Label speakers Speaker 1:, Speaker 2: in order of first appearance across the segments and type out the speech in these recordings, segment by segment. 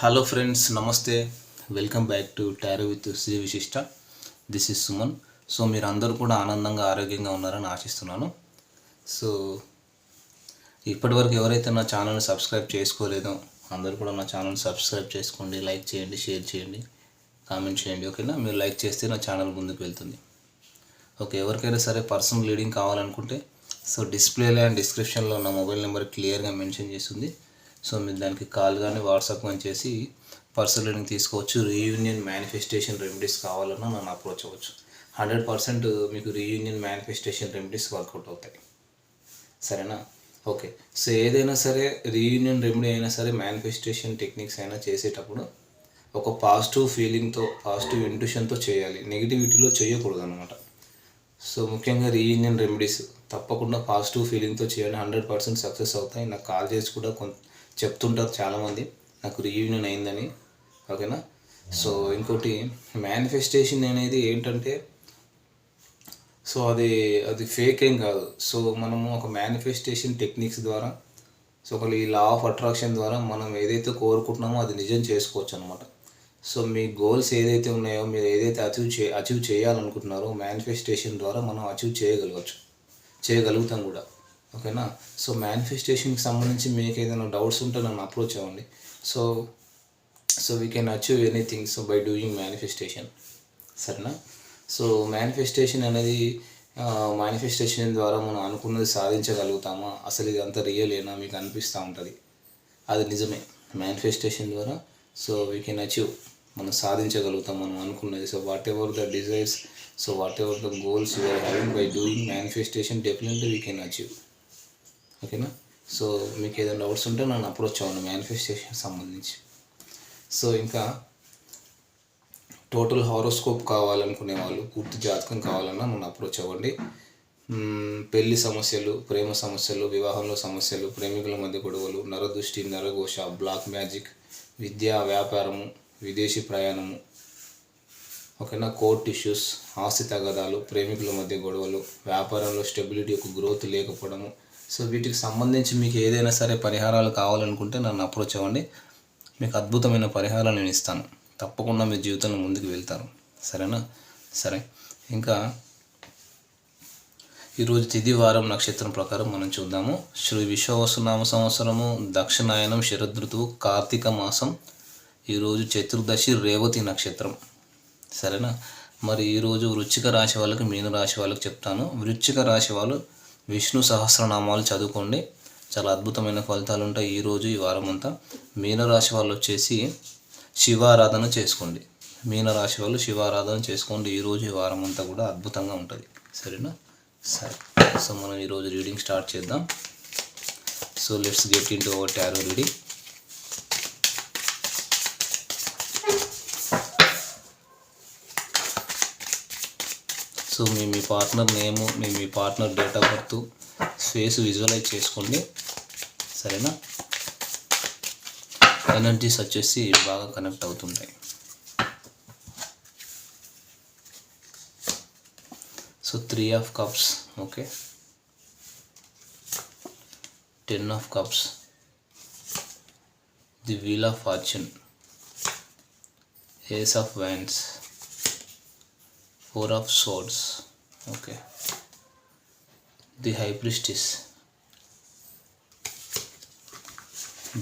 Speaker 1: Hello friends నమస్తే. Welcome back to tarot with Shri Vishishta this is Suman so మీరు అందరూ కూడా ఆనందంగా ఆరోగ్యంగా ఉన్నారని ఆశిస్తున్నాను. సో ఇప్పటివరకు ఎవరైతే నా ఛానల్ని సబ్స్క్రైబ్ చేసుకోలేదో అందరూ కూడా నా ఛానల్ని సబ్స్క్రైబ్ చేసుకోండి లైక్ చేయండి షేర్ చేయండి కామెంట్ చేయండి ఓకేనా? మీరు లైక్ చేస్తే నా ఛానల్ ముందుకు వెళ్తుంది. ఓకే ఎవరికైనా సరే పర్సనల్ రీడింగ్ కావాలనుకుంటే సో డిస్ప్లేలో అండ్ డిస్క్రిప్షన్లో నా మొబైల్ నెంబర్ క్లియర్గా మెన్షన్ చేస్తుంది. సో మీరు దానికి కాల్ కానీ వాట్సాప్ కానీ చేసి పర్సనల్ని తీసుకోవచ్చు. రీయూనియన్ మేనిఫెస్టేషన్ రెమెడీస్ కావాలన్నా నన్ను అప్రోచ్ అవ్వచ్చు. హండ్రెడ్ పర్సెంట్ మీకు reunion manifestation remedies work out అవుతాయి. సరేనా? ఓకే. సో ఏదైనా సరే రీయూనియన్ రెమెడీ అయినా సరే మేనిఫెస్టేషన్ టెక్నిక్స్ అయినా చేసేటప్పుడు ఒక పాజిటివ్ ఫీలింగ్తో పాజిటివ్ ఇంట్యూషన్తో చేయాలి. నెగిటివిటీలో చేయకూడదు అనమాట సో ముఖ్యంగా రీయూనియన్ రెమెడీస్ తప్పకుండా పాజిటివ్ ఫీలింగ్తో చేయండి. హండ్రెడ్ పర్సెంట్ సక్సెస్ అవుతాయి. నాకు కాల్ చేసి కూడా కొంత చెప్తుంటారు చాలామంది. నాకు రీయూనియన్ అయిందని ఓకేనా? సో ఇంకోటి మేనిఫెస్టేషన్ అనేది ఏంటంటే సో అది అది ఫేక్ ఏం కాదు. సో మనము ఒక మేనిఫెస్టేషన్ టెక్నిక్స్ ద్వారా సో ఒక ఈ లా ఆఫ్ అట్రాక్షన్ ద్వారా మనం ఏదైతే కోరుకుంటున్నామో అది నిజం చేసుకోవచ్చు అనమాట సో మీ గోల్స్ ఏదైతే ఉన్నాయో మీరు ఏదైతే అచీవ్ చే అచీవ్ చేయాలనుకుంటున్నారో మేనిఫెస్టేషన్ ద్వారా మనం అచీవ్ చేయగలగచ్చు చేయగలుగుతాం కూడా. ఓకేనా? సో మేనిఫెస్టేషన్కి సంబంధించి మీకు ఏదైనా డౌట్స్ ఉంటే నన్ను అప్రోచ్ అవ్వండి. So so we can achieve anything so by doing manifestation సరేనా? సో మేనిఫెస్టేషన్ అనేది మేనిఫెస్టేషన్ ద్వారా మనం అనుకున్నది సాధించగలుగుతామా? అసలు ఇది అంత రియలేనా మీకు అనిపిస్తూ ఉంటుంది. అది నిజమే. మేనిఫెస్టేషన్ ద్వారా సో వీ కెన్ అచీవ్ మనం సాధించగలుగుతాం మనం అనుకున్నది. So whatever the desires so whatever the goals you're having by doing manifestation definitely we can achieve ఓకేనా? సో మీకు ఏదైనా డౌట్స్ ఉంటే నన్ను అప్రోచ్ అవ్వండి మేనిఫెస్టేషన్ సంబంధించి. సో ఇంకా టోటల్ హారోస్కోప్ కావాలనుకునే వాళ్ళు పూర్తి జాతకం కావాలన్నా నన్ను అప్రోచ్ అవ్వండి. పెళ్ళి సమస్యలు ప్రేమ సమస్యలు వివాహంలో సమస్యలు ప్రేమికుల మధ్య గొడవలు నరదృష్టి నరఘోష బ్లాక్ మ్యాజిక్ విద్య వ్యాపారము విదేశీ ప్రయాణము ఓకేనా? కోర్ట్ ఇష్యూస్ ఆస్తి తగదాలు ప్రేమికుల మధ్య గొడవలు వ్యాపారంలో స్టెబిలిటీ యొక్క గ్రోత్ లేకపోవడము సో వీటికి సంబంధించి మీకు ఏదైనా సరే పరిహారాలు కావాలనుకుంటే నన్ను అప్రోచ్ అవ్వండి. మీకు అద్భుతమైన పరిహారాలు నేను ఇస్తాను. తప్పకుండా మీ జీవితంలో ముందుకు వెళ్తారు సరేనా? సరే. ఇంకా ఈరోజు తిథి వారం నక్షత్రం ప్రకారం మనం చూద్దాము. శ్రీ విశ్వవసునామ సంవత్సరము దక్షిణాయనం శరదృతువు కార్తీక మాసం ఈరోజు చతుర్దశి రేవతి నక్షత్రం. సరేనా? మరి ఈరోజు వృచ్చిక రాశి వాళ్ళకి మీన రాశి వాళ్ళకి చెప్తాను. వృచ్చిక రాశి వాళ్ళు విష్ణు సహస్రనామాలు చదువుకోండి. చాలా అద్భుతమైన ఫలితాలు ఉంటాయి ఈరోజు ఈ వారం అంతా మీనరాశి వాళ్ళు వచ్చేసి శివారాధన చేసుకోండి. మీనరాశి వాళ్ళు శివారాధన చేసుకోండి. ఈరోజు ఈ వారం అంతా కూడా అద్భుతంగా ఉంటుంది. సరేనా? సరే. సో మనం ఈరోజు రీడింగ్ స్టార్ట్ చేద్దాం. So let's get into our tarot reading. So మీ మీ పార్ట్నర్ నేము మీ మీ partner date of birth space visualise చేసుకోండి. సరేనా? ఎనర్జీస్ వచ్చేసి బాగా కనెక్ట్ అవుతుంటాయి. So three of cups okay? Ten of cups. The wheel of fortune. Ace of wands. Four of swords okay the high priestess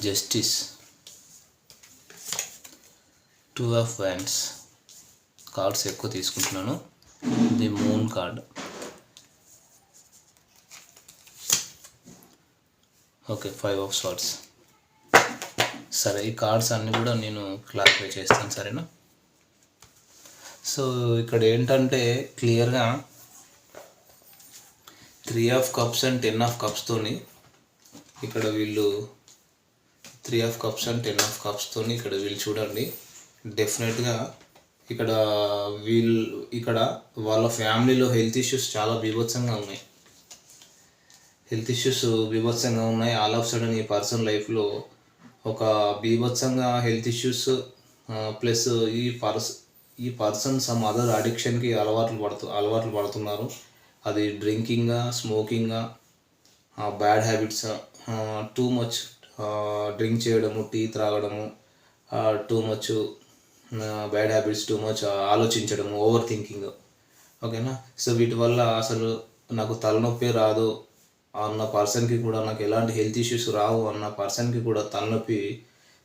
Speaker 1: justice two of wands cards ఎక్కువ తీసుకుంటున్నాను. The moon card okay five of shorts సరే ఈ cards అన్నీ కూడా నేను clarify చేస్తాను సరేనా? So ఇక్కడ ఏంటంటే క్లియర్గా three of cups and ten of కప్స్తోని ఇక్కడ వీళ్ళు three of cups and ten of కప్స్తోని ఇక్కడ వీళ్ళు చూడండి. డెఫినెట్గా ఇక్కడ వీళ్ళు ఇక్కడ వాళ్ళ ఫ్యామిలీలో హెల్త్ ఇష్యూస్ చాలా బీభత్సంగా ఉన్నాయి. హెల్త్ ఇష్యూస్ బీభత్సంగా ఉన్నాయి. ఆల్ ఆఫ్ సడన్ ఈ పర్సన్ లైఫ్లో ఒక బీభత్సంగా హెల్త్ ఇష్యూస్ ప్లస్ ఈ పర్స్ ఈ పర్సన్ సమ్ అదర్ అడిక్షన్కి అలవాట్లు పడుతు అలవాట్లు పడుతున్నారు. అది డ్రింకింగ్గా స్మోకింగ్గా bad habits too much drink చేయడము tea త్రాగడము too much bad habits too much ఆలోచించడము overthinking. ఓకేనా? సో వీటి వల్ల అసలు నాకు తలనొప్పి రాదు అన్న పర్సన్కి కూడా నాకు ఎలాంటి హెల్త్ ఇష్యూస్ రావు అన్న పర్సన్కి కూడా తలనొప్పి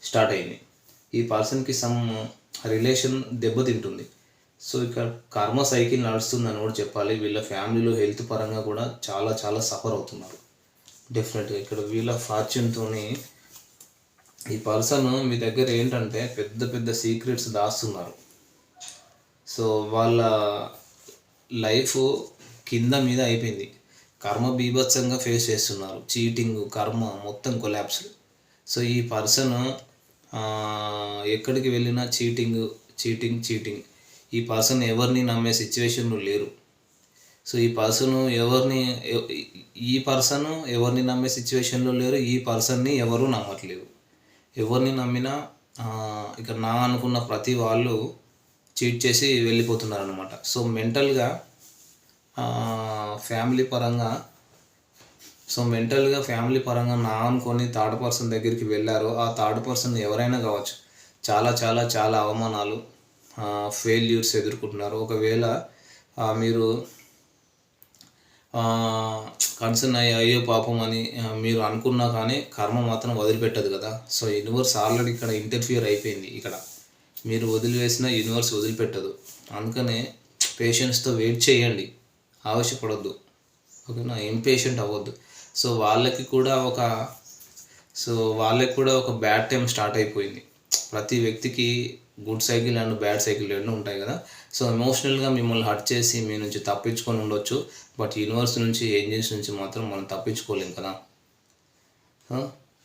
Speaker 1: స్టార్ట్ అయింది. ఈ పర్సన్కి సమ్ రిలేషన్ దెబ్బతింటుంది సో ఇక్కడ కర్మ సైకిల్ నడుస్తుందని కూడా చెప్పాలి. వీళ్ళ ఫ్యామిలీలో హెల్త్ పరంగా కూడా చాలా చాలా సఫర్ అవుతున్నారు. డెఫినెట్గా ఇక్కడ వీళ్ళ ఫార్చ్యూన్తో ఈ పర్సన్ మీ దగ్గర ఏంటంటే పెద్ద పెద్ద సీక్రెట్స్ దాస్తున్నారు. సో వాళ్ళ లైఫ్ కింద మీద అయిపోయింది. కర్మ బీభత్సంగా ఫేస్ చేస్తున్నారు. చీటింగ్ కర్మ మొత్తం కొలాప్స్ సో ఈ పర్సన్ ఎక్కడికి వెళ్ళినా చీటింగ్ చీటింగ్ చీటింగ్. ఈ పర్సన్ ఎవరిని నమ్మే సిచ్యువేషన్ లేరు. సో ఈ పర్సన్ ఎవరిని ఈ పర్సన్ ఎవరిని నమ్మే సిచ్యువేషన్లో లేరు ఈ పర్సన్ని ఎవరు నమ్మట్లేదు ఎవరిని నమ్మినా ఇక్కడ ఇక నా అనుకున్న ప్రతి వాళ్ళు చీట్ చేసి వెళ్ళిపోతున్నారు అనమాట సో మెంటల్గా ఫ్యామిలీ పరంగా సో మెంటల్గా ఫ్యామిలీ పరంగా నా అనుకొని థర్డ్ పర్సన్ దగ్గరికి వెళ్ళారు ఆ థర్డ్ పర్సన్ ఎవరైనా కావచ్చు చాలా చాలా చాలా అవమానాలు ఫెయిల్యూర్స్ ఎదుర్కొంటున్నారు. ఒకవేళ మీరు కన్సర్న్ అయ్యి అయ్యో పాపం అని మీరు అనుకున్నా కానీ కర్మ మాత్రం వదిలిపెట్టదు కదా. సో యూనివర్స్ ఆల్రెడీ ఇక్కడ ఇంటర్ఫియర్ అయిపోయింది ఇక్కడ. మీరు వదిలివేసిన యూనివర్స్ వదిలిపెట్టదు. అందుకనే పేషెన్స్తో వెయిట్ చేయండి. ఆవశ్యపడొద్దు ఓకేనా? ఇంపేషెంట్ అవ్వద్దు. సో వాళ్ళకి కూడా ఒక సో వాళ్ళకి కూడా ఒక బ్యాడ్ టైం స్టార్ట్ అయిపోయింది. ప్రతి వ్యక్తికి good cycle and bad cycle రెండు ఉంటాయి కదా. సో ఎమోషనల్గా మిమ్మల్ని హర్ట్ చేసి మీ నుంచి తప్పించుకొని ఉండొచ్చు. బట్ యూనివర్స్ నుంచి ఏంజల్స్ నుంచి మాత్రం మనం తప్పించుకోలేము కదా.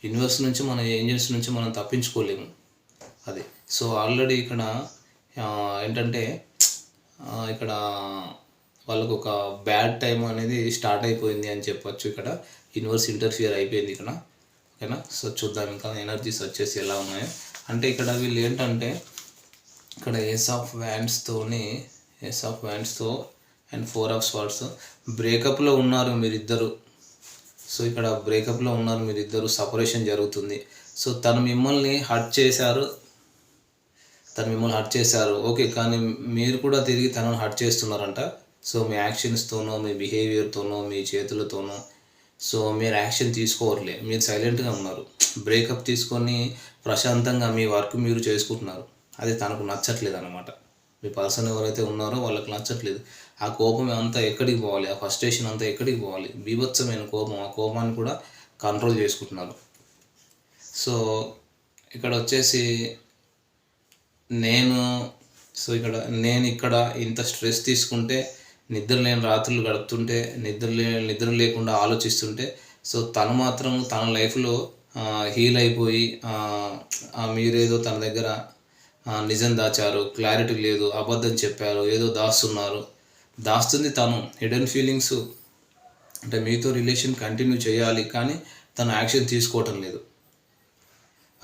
Speaker 1: యూనివర్స్ నుంచి మన ఏంజల్స్ నుంచి మనం తప్పించుకోలేము. అది. సో ఆల్రెడీ ఇక్కడ ఏంటంటే ఇక్కడ వాళ్ళకు ఒక బ్యాడ్ టైం అనేది స్టార్ట్ అయిపోయింది అని చెప్పొచ్చు ఇక్కడ. యూనివర్స్ ఇంటర్ఫియర్ అయిపోయింది ఇక్కడ. ఓకేనా? సో చూద్దాం ఇంకా ఎనర్జీస్ వచ్చేసి ఎలా ఉన్నాయో. అంటే ఇక్కడ వీళ్ళు ఏంటంటే ఇక్కడ ఏస్ ఆఫ్ వ్యాండ్స్తోని ఏస్ ఆఫ్ వ్యాండ్స్తో అండ్ ఫోర్ ఆఫ్ స్వార్డ్స్ బ్రేకప్లో ఉన్నారు మీరిద్దరు. సో ఇక్కడ బ్రేకప్లో ఉన్నారు మీరిద్దరు సపరేషన్ జరుగుతుంది. సో తను మిమ్మల్ని హర్ట్ చేశారు. తను మిమ్మల్ని హర్ట్ చేశారు. ఓకే కానీ మీరు కూడా తిరిగి తనను హర్ట్ చేస్తున్నారంట. సో మీ యాక్షన్స్తోనో మీ బిహేవియర్తోనో మీ చేతులతోనో సో మీరు యాక్షన్ తీసుకోవట్లే. మీరు సైలెంట్గా ఉన్నారు. బ్రేకప్ తీసుకొని ప్రశాంతంగా మీ వర్క్ మీరు చేసుకుంటున్నారు. అది తనకు నచ్చట్లేదు అనమాట మీ పర్సన్ ఎవరైతే ఉన్నారో వాళ్ళకి నచ్చట్లేదు. ఆ కోపం అంతా ఎక్కడికి పోవాలి? ఆ ఫస్ట్రేషన్ అంతా ఎక్కడికి పోవాలి? బీభత్సమైన కోపం. ఆ కోపాన్ని కూడా కంట్రోల్ చేసుకుంటున్నారు. సో ఇక్కడ వచ్చేసి నేను సో ఇక్కడ నేను ఇక్కడ ఇంత స్ట్రెస్ తీసుకుంటే నిద్ర లేని రాత్రులు గడుపుతుంటే నిద్ర లే నిద్ర లేకుండా ఆలోచిస్తుంటే సో తను మాత్రం తన లైఫ్లో హీల్ అయిపోయి మీరేదో తన దగ్గర నిజం దాచారు క్లారిటీ లేదు అబద్ధం చెప్పారు ఏదో దాస్తున్నారు. దాస్తుంది తను హిడెన్ ఫీలింగ్స్. అంటే మీతో రిలేషన్ కంటిన్యూ చేయాలి కానీ తను యాక్షన్ తీసుకోవటం లేదు.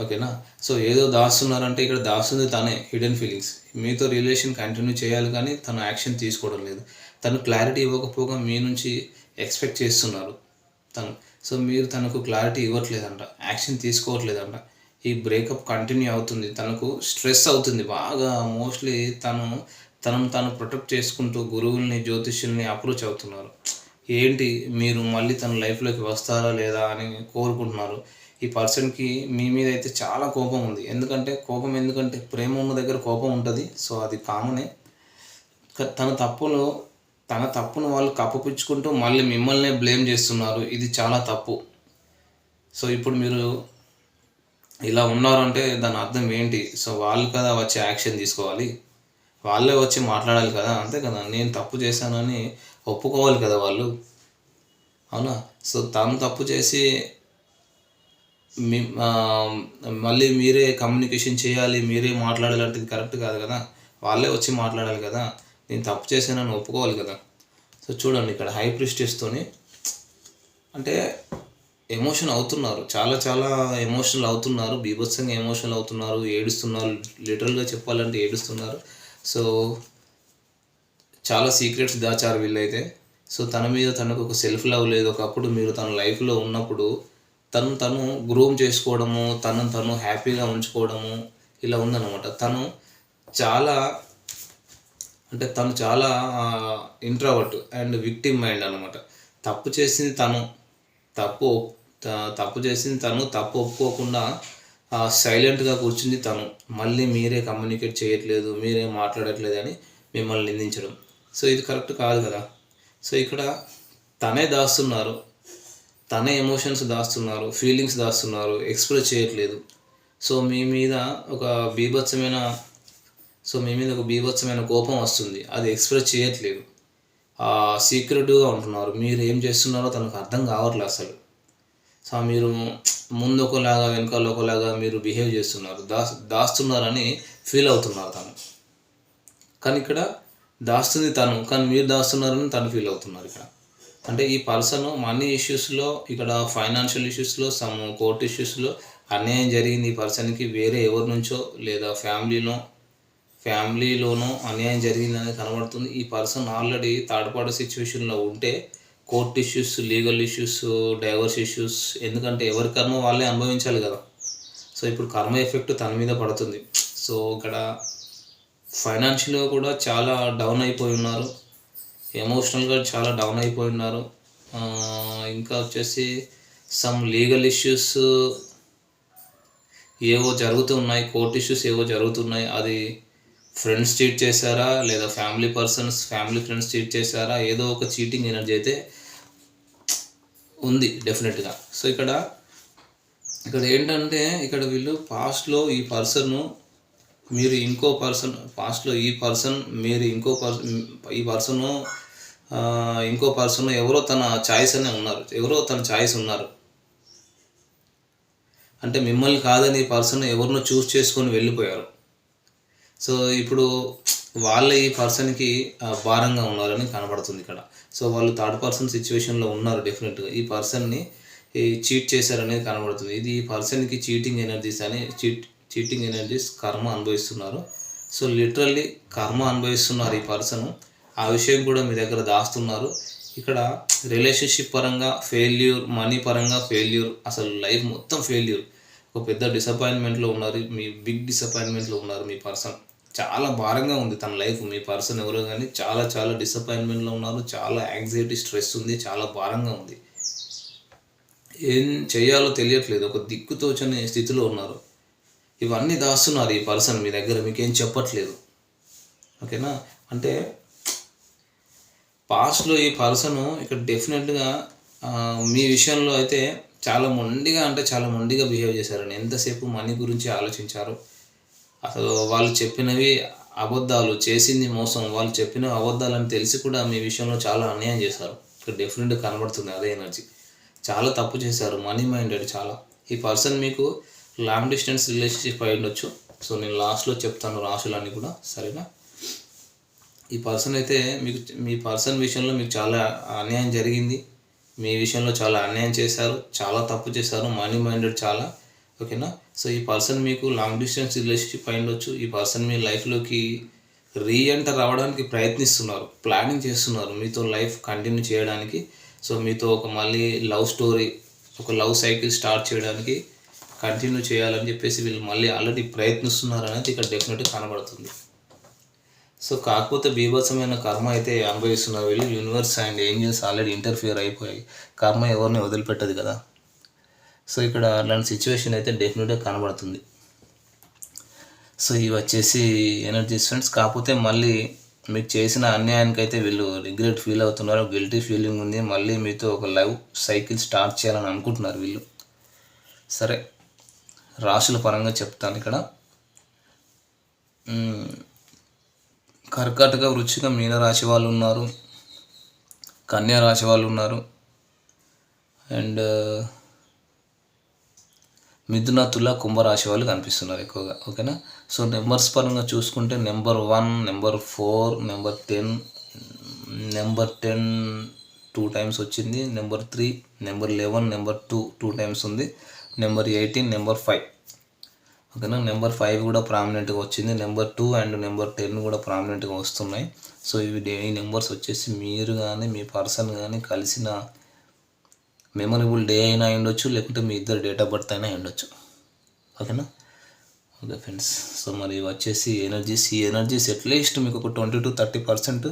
Speaker 1: ఓకేనా? సో ఏదో దాస్తున్నారంటే ఇక్కడ దాస్తుంది తనే హిడెన్ ఫీలింగ్స్ మీతో రిలేషన్ కంటిన్యూ చేయాలి కానీ తను యాక్షన్ తీసుకోవడం లేదు. తను క్లారిటీ ఇవ్వకపోగా మీ నుంచి ఎక్స్పెక్ట్ చేస్తున్నారు తను. సో మీరు తనకు క్లారిటీ ఇవ్వట్లేదంట యాక్షన్ తీసుకోవట్లేదంట. ఈ బ్రేకప్ కంటిన్యూ అవుతుంది. తనకు స్ట్రెస్ అవుతుంది బాగా. మోస్ట్లీ తను తనను తాను ప్రొటెక్ట్ చేసుకుంటూ గురువుల్ని జ్యోతిష్యుల్ని అప్రోచ్ అవుతున్నారు. ఏంటి? మీరు మళ్ళీ తన లైఫ్లోకి వస్తారా లేదా అని కోరుకుంటున్నారు. ఈ పర్సన్కి మీ మీద అయితే చాలా కోపం ఉంది. ఎందుకంటే కోపం ఎందుకంటే ప్రేమ ఉన్న దగ్గర కోపం ఉంటుంది. సో అది కామనే. తన తప్పును తన తప్పును వాళ్ళు కప్పపుచ్చుకుంటూ మళ్ళీ మిమ్మల్నే బ్లేమ్ చేస్తున్నారు. ఇది చాలా తప్పు. సో ఇప్పుడు మీరు ఇలా ఉన్నారంటే దాని అర్థం ఏంటి? సో వాళ్ళు కదా వచ్చి యాక్షన్ తీసుకోవాలి. వాళ్ళే వచ్చి మాట్లాడాలి కదా. అంతే కదా. నేను తప్పు చేశానని ఒప్పుకోవాలి కదా వాళ్ళు. అవునా? సో తను తప్పు చేసి మళ్ళీ మీరే కమ్యూనికేషన్ చేయాలి మీరే మాట్లాడాలంటే కరెక్ట్ కాదు కదా. వాళ్ళే వచ్చి మాట్లాడాలి కదా. నేను తప్పు చేశానని ఒప్పుకోవాలి కదా. సో చూడండి ఇక్కడ హై ప్రిస్టేజ్తోని అంటే ఎమోషన్ అవుతున్నారు. చాలా చాలా ఎమోషనల్ అవుతున్నారు. బీభత్సంగా ఎమోషనల్ అవుతున్నారు. ఏడుస్తున్నారు. లిటరల్గా చెప్పాలంటే ఏడుస్తున్నారు. సో చాలా సీక్రెట్స్ దాచారు వీళ్ళైతే. సో తన మీద తనకు ఒక సెల్ఫ్ లవ్ లేదు. ఒకప్పుడు మీరు తన లైఫ్లో ఉన్నప్పుడు తను తను గ్రూమ్ చేసుకోవడము తను తను హ్యాపీగా ఉంచుకోవడము ఇలా ఉందన్నమాట. తను చాలా అంటే తను చాలా ఇంట్రావర్ట్ అండ్ విక్టిమ్ మైండ్ అనమాట తప్పు చేసింది తను. తప్పు త- తప్పు చేసింది తను. తప్పు ఒప్పుకోకుండా సైలెంట్గా కూర్చుంది తను. మళ్ళీ మీరే కమ్యూనికేట్ చేయట్లేదు మీరే మాట్లాడట్లేదు అని మిమ్మల్ని నిందించడం. సో ఇది కరెక్ట్ కాదు కదా. సో ఇక్కడ తనే దాస్తున్నారు. తనే ఎమోషన్స్ దాస్తున్నారు ఫీలింగ్స్ దాస్తున్నారు ఎక్స్ప్రెస్ చేయట్లేదు. సో మీ మీద ఒక బీభత్సమైన సో మీ మీద ఒక బీభత్సమైన కోపం వస్తుంది. అది ఎక్స్ప్రెస్ చేయట్లేదు. సీక్రెటివ్గా ఉంటున్నారు. మీరు ఏం చేస్తున్నారో తనకు అర్థం కావట్లేదు అసలు. సో మీరు ముందు ఒకలాగా వెనకాల ఒకలాగా మీరు బిహేవ్ చేస్తున్నారు. దాస్ దాస్తున్నారని ఫీల్ అవుతున్నారు తను. కానీ ఇక్కడ దాస్తుంది తను. కానీ మీరు దాస్తున్నారని తను ఫీల్ అవుతున్నారు ఇక్కడ. అంటే ఈ పర్సన్ మనీ ఇష్యూస్లో ఇక్కడ ఫైనాన్షియల్ ఇష్యూస్లో సమ్ కోర్ట్ ఇష్యూస్లో అన్యాయం జరిగింది. ఈ పర్సన్కి వేరే ఎవరి నుంచో లేదా ఫ్యామిలీలో ఫ్యామిలీలోనో అన్యాయం జరిగిందని కనబడుతుంది. ఈ పర్సన్ ఆల్రెడీ థర్డ్ పార్టీ సిచ్యువేషన్లో ఉంటే court issues legal issues divorce issues ఎందుకంటే ఎవరి కర్మ వాళ్ళే అనుభవించాలి కదా. సో ఇప్పుడు కర్మ ఎఫెక్ట్ తన మీద పడుతుంది. సో ఇక్కడ ఫైనాన్షియల్గా కూడా చాలా డౌన్ అయిపోయి ఉన్నారు. ఎమోషనల్గా చాలా డౌన్ అయిపోయి ఉన్నారు ఇంకా వచ్చేసి సమ్ లీగల్ ఇష్యూస్ ఏవో జరుగుతూ ఉన్నాయి కోర్ట్ ఇష్యూస్ ఏవో జరుగుతున్నాయి. అది ఫ్రెండ్స్ చీట్ చేశారా? లేదా family persons family friends cheat చేశారా? ఏదో ఒక చీటింగ్ ఎనర్జీ అయితే ఉంది డెఫినెట్గా సో ఇక్కడ ఇక్కడ ఏంటంటే ఇక్కడ వీళ్ళు పాస్ట్లో ఈ పర్సన్ మీరు ఇంకో పర్సన్ పాస్ట్లో ఈ పర్సన్ మీరు ఇంకో పర్సన్ ఈ పర్సన్ ఇంకో పర్సన్ ఎవరో తన ఛాయిస్ అనే ఉన్నారు. ఎవరో తన ఛాయిస్ ఉన్నారు. అంటే మిమ్మల్ని కాదని ఈ పర్సన్ ఎవరినో చూస్ చేసుకొని వెళ్ళిపోయారు. సో ఇప్పుడు వాళ్ళ ఈ పర్సన్కి భారంగా ఉన్నారని కనబడుతుంది ఇక్కడ. సో వాళ్ళు థర్డ్ పర్సన్ సిచ్యువేషన్లో ఉన్నారు డెఫినెట్గా ఈ పర్సన్ని చీట్ చేశారనేది కనబడుతుంది. ఇది ఈ పర్సన్కి చీటింగ్ ఎనర్జీస్ అని చీట్ చీటింగ్ ఎనర్జీస్ కర్మ అనుభవిస్తున్నారు. సో లిటరల్లీ కర్మ అనుభవిస్తున్నారు ఈ పర్సన్ ఆ విషయం కూడా మీ దగ్గర దాస్తున్నారు. ఇక్కడ రిలేషన్షిప్ పరంగా ఫెయిల్యూర్ మనీ పరంగా ఫెయిల్యూర్ అసలు లైఫ్ మొత్తం ఫెయిల్యూర్ ఒక పెద్ద డిసప్పాయింట్మెంట్లో ఉన్నారు మీ బిగ్ డిసప్పాయింట్మెంట్లో ఉన్నారు మీ పర్సన్ చాలా భారంగా ఉంది తన లైఫ్ మీ పర్సన్ ఎవరో కానీ చాలా చాలా డిసప్పాయింట్మెంట్లో ఉన్నారు చాలా యాంగ్జైటీ స్ట్రెస్ ఉంది చాలా భారంగా ఉంది. ఏం చేయాలో తెలియట్లేదు ఒక దిక్కుతోచని స్థితిలో ఉన్నారు. ఇవన్నీ దాస్తున్నారు ఈ పర్సన్ మీ దగ్గర మీకేం చెప్పట్లేదు. ఓకేనా? అంటే పాస్ట్లో ఈ పర్సన్ ఇక్కడ డెఫినెట్గా మీ విషయంలో అయితే చాలా మొండిగా అంటే చాలా మొండిగా బిహేవ్ చేశారని ఎంతసేపు మనీ గురించి ఆలోచించారు? అసలు వాళ్ళు చెప్పినవి అబద్ధాలు చేసింది మోసం వాళ్ళు చెప్పిన అబద్ధాలని తెలిసి కూడా మీ విషయంలో చాలా అన్యాయం చేశారు. ఇక్కడ డెఫినెట్గా కనబడుతుంది అదే ఎనర్జీ. చాలా తప్పు చేశారు మనీ మైండెడ్ చాలా. ఈ పర్సన్ మీకు లాంగ్ డిస్టెన్స్ రిలేషన్షిప్ అయి ఉండొచ్చు. సో నేను లాస్ట్లో చెప్తాను రాశులన్నీ కూడా సరేనా? ఈ పర్సన్ అయితే మీకు మీ పర్సన్ విషయంలో మీకు చాలా అన్యాయం జరిగింది. మీ విషయంలో చాలా అన్యాయం చేశారు. చాలా తప్పు చేశారు. మనీ మైండెడ్ చాలా. ఓకేనా? సో ఈ పర్సన్ మీకు లాంగ్ డిస్టెన్స్ రిలేషన్షిప్ అయి ఉండొచ్చు. ఈ పర్సన్ మీ లైఫ్లోకి రీఎంటర్ అవ్వడానికి ప్రయత్నిస్తున్నారు. ప్లానింగ్ చేస్తున్నారు మీతో లైఫ్ కంటిన్యూ చేయడానికి. సో మీతో ఒక మళ్ళీ లవ్ స్టోరీ ఒక లవ్ సైకిల్ స్టార్ట్ చేయడానికి కంటిన్యూ చేయాలని చెప్పేసి వీళ్ళు మళ్ళీ ఆల్రెడీ ప్రయత్నిస్తున్నారు అనేది ఇక్కడ డెఫినెట్గా కనబడుతుంది. సో కాకపోతే బీభత్సమైన కర్మ అయితే అనుభవిస్తున్నారు వీళ్ళు. Universe and angels already interfere అయిపోయాయి. కర్మ ఎవరిని వదిలిపెట్టదు కదా. సో ఇక్కడ అలాంటి సిచ్యువేషన్ అయితే డెఫినెట్గా కనబడుతుంది. సో ఇవి వచ్చేసి ఎనర్జీస్ ఫ్రెండ్స్ కాకపోతే మళ్ళీ మీకు చేసిన అన్యాయానికి అయితే వీళ్ళు రిగ్రెట్ ఫీల్ అవుతున్నారు. గిల్టీ ఫీలింగ్ ఉంది. మళ్ళీ మీతో ఒక లైవ్ సైకిల్ స్టార్ట్ చేయాలని అనుకుంటున్నారు వీళ్ళు. సరే. రాశుల పరంగా చెప్తాను ఇక్కడ. కర్కాటక వృచ్చిక మీన రాశి వాళ్ళు ఉన్నారు కన్యా రాశి వాళ్ళు ఉన్నారు అండ్ మిథున తుల కుంభరాశి వాళ్ళు కనిపిస్తున్నారు ఎక్కువగా ఓకేనా? సో నెంబర్స్ పరంగా చూసుకుంటే number one number four number ten number ten two times వచ్చింది number three number eleven number two two times ఉంది నెంబర్ ఎయిటీన్ నెంబర్ ఫైవ్. ఓకేనా? నెంబర్ ఫైవ్ కూడా ప్రామినెంట్గా వచ్చింది. Number two and number ten కూడా ప్రామినెంట్గా వస్తున్నాయి. సో ఇవి డే- ఈ నెంబర్స్ వచ్చేసి మీరు కానీ మీ పర్సన్ కానీ కలిసిన మెమరబుల్ డే అయినా ఉండొచ్చు లేకుంటే మీ ఇద్దరు డేట్ ఆఫ్ బర్త్ అయినా ఉండొచ్చు ఓకేనా? Okay friends. సో మరి ఇవి వచ్చేసి ఎనర్జీస్. ఈ ఎనర్జీస్ అట్లీస్ట్ మీకు ఒక ట్వంటీ టు థర్టీ పర్సెంట్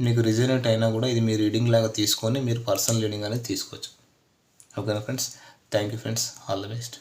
Speaker 1: మీకు రిజనేట్ అయినా కూడా ఇది మీ రీడింగ్ లాగా తీసుకొని మీరు పర్సనల్ రీడింగ్ అనేది తీసుకోవచ్చు. ఓకేనా friends? Thank you friends. All the best.